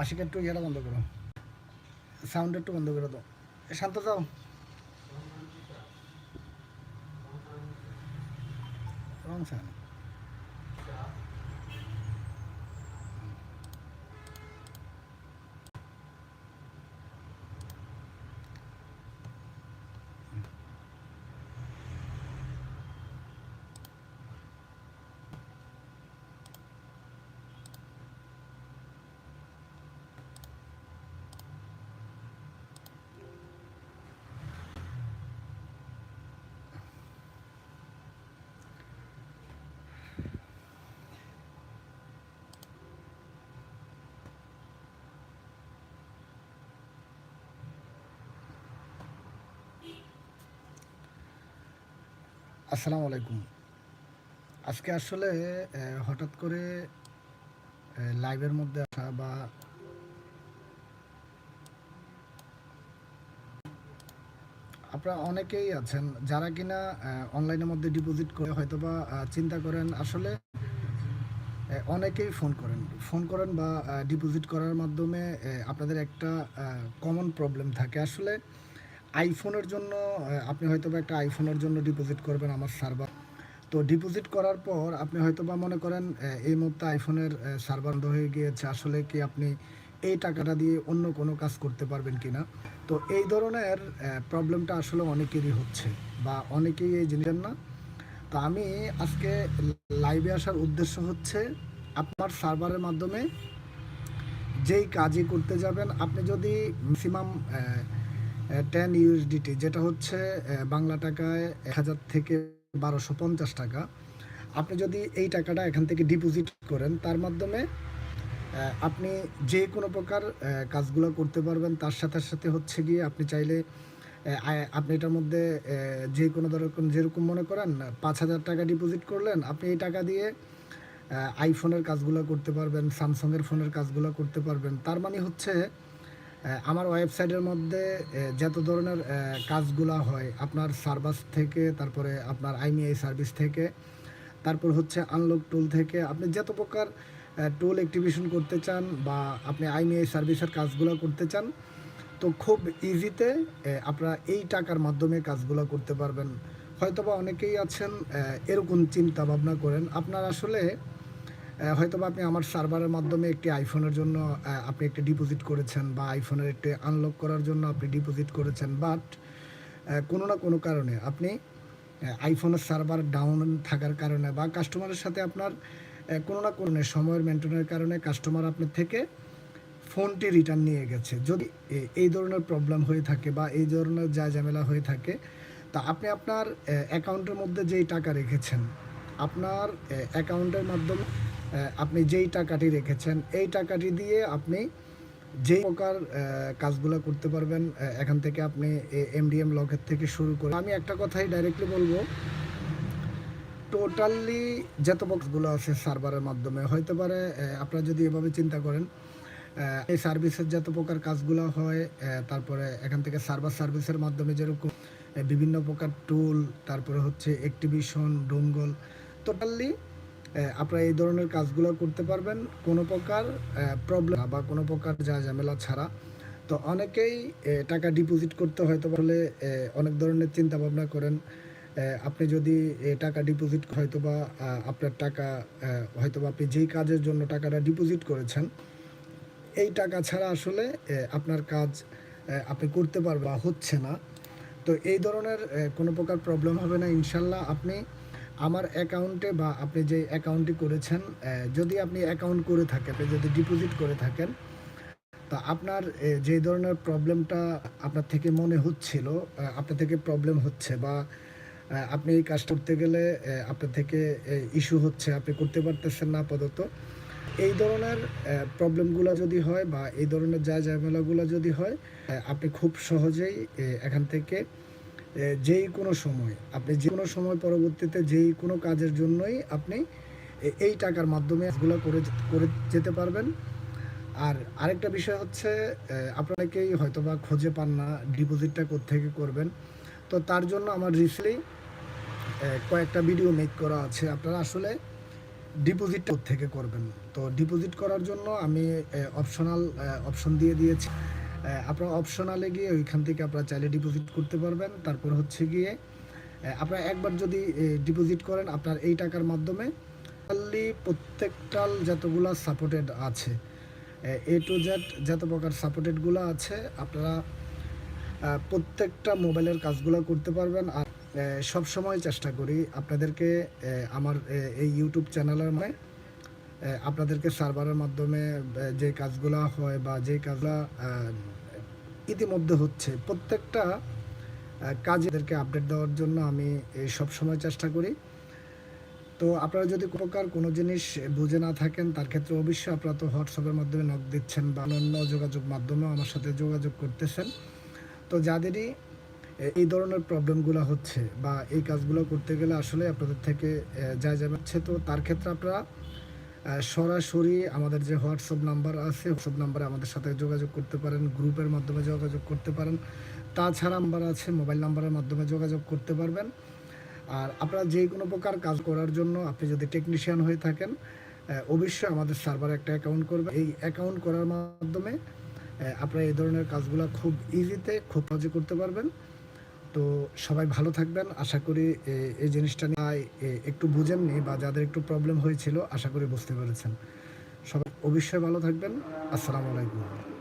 আশিক একটু ইয়েটা বন্ধ করো। সাউন্ড একটু বন্ধ করে দাও। শান্ত যাও। রং সাউন্ড আসসালামু আলাইকুম। আজকে আসলে হঠাৎ করে লাইভের মধ্যে আসা বা আপনারা অনেকেই আছেন যারা কিনা অনলাইনের মধ্যে ডিপোজিট করে হয়তো বা চিন্তা করেন আসলে অনেকেই ফোন করেন। ফোন করেন বা ডিপোজিট করার মাধ্যমে আপনাদের একটা কমন প্রবলেম থাকে। আসলে আইফোনের জন্য আপনি হয়তো বা একটা আইফোনের জন্য ডিপোজিট করবেন আমার সার্ভার তো ডিপোজিট করার পর আপনি হয়তো বা মনে করেন এই মুহূর্তে আইফোনের সার্ভার বন্ধ হয়ে গিয়েছে। আসলে কি আপনি এই টাকাটা দিয়ে অন্য কোনো কাজ করতে পারবেন কি না তো এই ধরনের প্রবলেমটা আসলে অনেকেরই হচ্ছে বা অনেকেই এই জিনিসের না। তো আমি আজকে লাইভে আসার উদ্দেশ্য হচ্ছে, আপনার সার্ভারের মাধ্যমে যেই কাজই করতে যাবেন, আপনি যদি ম্যাক্সিমাম টেন ইউএসডিটি যেটা হচ্ছে বাংলা টাকায় এক হাজার থেকে বারোশো পঞ্চাশ টাকা। আপনি যদি এই টাকাটা এখান থেকে ডিপোজিট করেন, তার মাধ্যমে আপনি যে কোনো প্রকার কাজগুলো করতে পারবেন, তার সাথে সাথে হচ্ছে গিয়ে আপনি চাইলে আপনি এটার মধ্যে যে কোনো ধরনের যেরকম মনে করেন, পাঁচ হাজার টাকা ডিপোজিট করলেন, আপনি এই টাকা দিয়ে আইফোনের কাজগুলো করতে পারবেন স্যামসংয়ের ফোনের কাজগুলো করতে পারবেন। তার মানে হচ্ছে আমার ওয়েবসাইটের মধ্যে যত ধরনের কাজগুলো হয়, আপনার সার্ভিস থেকে, তারপরে আপনার আইমিআই সার্ভিস থেকে, তারপর হচ্ছে আনলক টুল থেকে, আপনি যত প্রকার টুল অ্যাক্টিভেশন করতে চান বা আপনি আইমিআই সার্ভিসের কাজগুলো করতে চান, তো খুব ইজিতে আপনারা এই টাকার মাধ্যমে কাজগুলো করতে পারবেন। হয়তোবা অনেকেই আছেন এরকম চিন্তা ভাবনা করেন। আপনার আসলে আহ, হয়তোবা আপনি আমার সার্ভারের মাধ্যমে একটি আইফোনের জন্য আপনি একটি ডিপোজিট করেছেন বা আইফোনের একটি আনলক করার জন্য আপনি ডিপোজিট করেছেন বাট কোনো না কোনো কারণে আপনি আইফোনের সার্ভার ডাউন থাকার কারণে বা কাস্টমারের সাথে আপনার কোনো না কোনো সময়ের মেনটেনের কারণে কাস্টমার আপনার থেকে ফোনটি রিটার্ন নিয়ে গেছে। যদি এই ধরনের প্রবলেম হয়ে থাকে বা এই ধরনের যা ঝামেলা হয়ে থাকে তা আপনি আপনার অ্যাকাউন্টের মধ্যে যেই টাকা রেখেছেন আপনার অ্যাকাউন্টের মাধ্যমে আপনি যেই টাকাটি রেখেছেন, এই টাকাটি দিয়ে আপনি যে প্রকার কাজগুলো করতে পারবেন এখান থেকে আপনি এমডিএম লকের থেকে শুরু করে, আমি একটা কথাই ডাইরেক্টলি বলব টোটালি যত বক্সগুলো আছে সার্ভারের মাধ্যমে হইতে পারে আপনারা যদি এভাবে চিন্তা করেন এই সার্ভিসের যত প্রকার কাজগুলো হয় তারপরে এখান থেকে সার্ভার সার্ভিসের মাধ্যমে যেরকম বিভিন্ন প্রকার টুল তারপরে হচ্ছে অ্যাক্টিভিশন ডোঙ্গল টোটালি আপনারা এই ধরনের কাজগুলো করতে পারবেন কোনো প্রকার প্রবলেম বা কোনো প্রকার যা ঝামেলা ছাড়া। তো অনেকেই টাকা ডিপোজিট করতে হয়তো বলে অনেক ধরনের চিন্তা ভাবনা করেন আপনি যদি টাকা ডিপোজিট হয়তো বা আপনার টাকা হয়তো বা আপনি যেই কাজের জন্য টাকাটা ডিপোজিট করেছেন, এই টাকা ছাড়া আসলে আপনার কাজ আপনি করতে পারবেন বা হচ্ছে না। তো এই ধরনের কোনো প্রকার প্রবলেম হবে না। ইনশাল্লাহ আপনি আমার অ্যাকাউন্টে বা আপনি যে অ্যাকাউন্টটি করেছেন যদি আপনি অ্যাকাউন্ট করে থাকেন আপনি যদি ডিপোজিট করে থাকেন, তা আপনার যে ধরনের প্রবলেমটা আপনার থেকে মনে হচ্ছিল আপনার থেকে প্রবলেম হচ্ছে বা আপনি এই কাজ করতে গেলে আপনার থেকে ইস্যু হচ্ছে, আপনি করতে পারতেছেন না আপাতত। এই ধরনের প্রবলেমগুলো যদি হয় বা এই ধরনের যা ঝামেলাগুলো যদি হয় আপনি খুব সহজেই এখান থেকে যেই কোনো সময়, আপনি যে কোনো সময় পরবর্তীতে যেই কোনো কাজের জন্যই আপনি এই টাকার মাধ্যমে এগুলো করে করে যেতে পারবেন। আর আরেকটা বিষয় হচ্ছে আপনাকেই হয়তো বা খুঁজে পান না, ডিপোজিটটা থেকে করবেন। তো তার জন্য আমার রিসেন্টলি কয়েকটা ভিডিও মেক করা আছে। আপনারা আসলে ডিপোজিট থেকে করবেন? তো ডিপোজিট করার জন্য আমি অপশনাল অপশন দিয়ে দিয়েছি। আপনারা অপশনালে গিয়ে ওইখান থেকে আপনারা চাইলে ডিপোজিট করতে পারবেন। তারপর হচ্ছে গিয়ে আপনারা একবার যদি ডিপোজিট করেন আপনার এই টাকার মাধ্যমে only প্রত্যেকটা যতগুলা সাপোর্টেড আছে, এ টু জেড যত প্রকার সাপোর্টেডগুলো আছে, আপনারা প্রত্যেকটা মোবাইলের কাজগুলো করতে পারবেন। আর সব সময় চেষ্টা করি আপনাদেরকে আমার এই ইউটিউব চ্যানেলের মানে আপনাদেরকে সার্ভারের মাধ্যমে যে কাজগুলো হয় বা যে কাজগুলো ইতিমধ্যে হচ্ছে, প্রত্যেকটা কাজেদেরকে আপডেট দেওয়ার জন্য আমি সব সময় চেষ্টা করি। তো আপনারা যদি কোনো প্রকার কোনো জিনিস বুঝে না থাকেন, তার ক্ষেত্রে অবশ্যই আপনারা তো হোয়াটসঅ্যাপের মাধ্যমে নক দিচ্ছেন বা অন্য যোগাযোগ মাধ্যমেও আমার সাথে যোগাযোগ করতেছেন। তো যাদেরই এই ধরনের প্রবলেমগুলো হচ্ছে বা এই কাজগুলো করতে গেলে আসলে আপনাদের থেকে যা যা হচ্ছে, তো তার ক্ষেত্রে আপনারা সরাসরি আমাদের যে হোয়াটসঅ্যাপ নাম্বার আছে, হোয়াটসঅ্যাপ নাম্বারে আমাদের সাথে যোগাযোগ করতে পারেন, গ্রুপের মাধ্যমে যোগাযোগ করতে পারেন। তাছাড়া নাম্বার আছে, মোবাইল নাম্বারের মাধ্যমে যোগাযোগ করতে পারবেন। আর আপনারা যে কোনো প্রকার কাজ করার জন্য আপনি যদি টেকনিশিয়ান হয়ে থাকেন অবশ্যই আমাদের সার্ভারে একটা অ্যাকাউন্ট করবেন। এই অ্যাকাউন্ট করার মাধ্যমে আপনারা এই ধরনের কাজগুলো খুব ইজিতে খুব সহজে করতে পারবেন। তো সবাই ভালো থাকবেন। আশা করি এই জিনিসটা নিয়ে একটু বুঝেননি বা যাদের একটু প্রবলেম হয়েছিল, আশা করি বুঝতে পেরেছেন। সবাই অবশ্যই ভালো থাকবেন। আসসালামু আলাইকুম।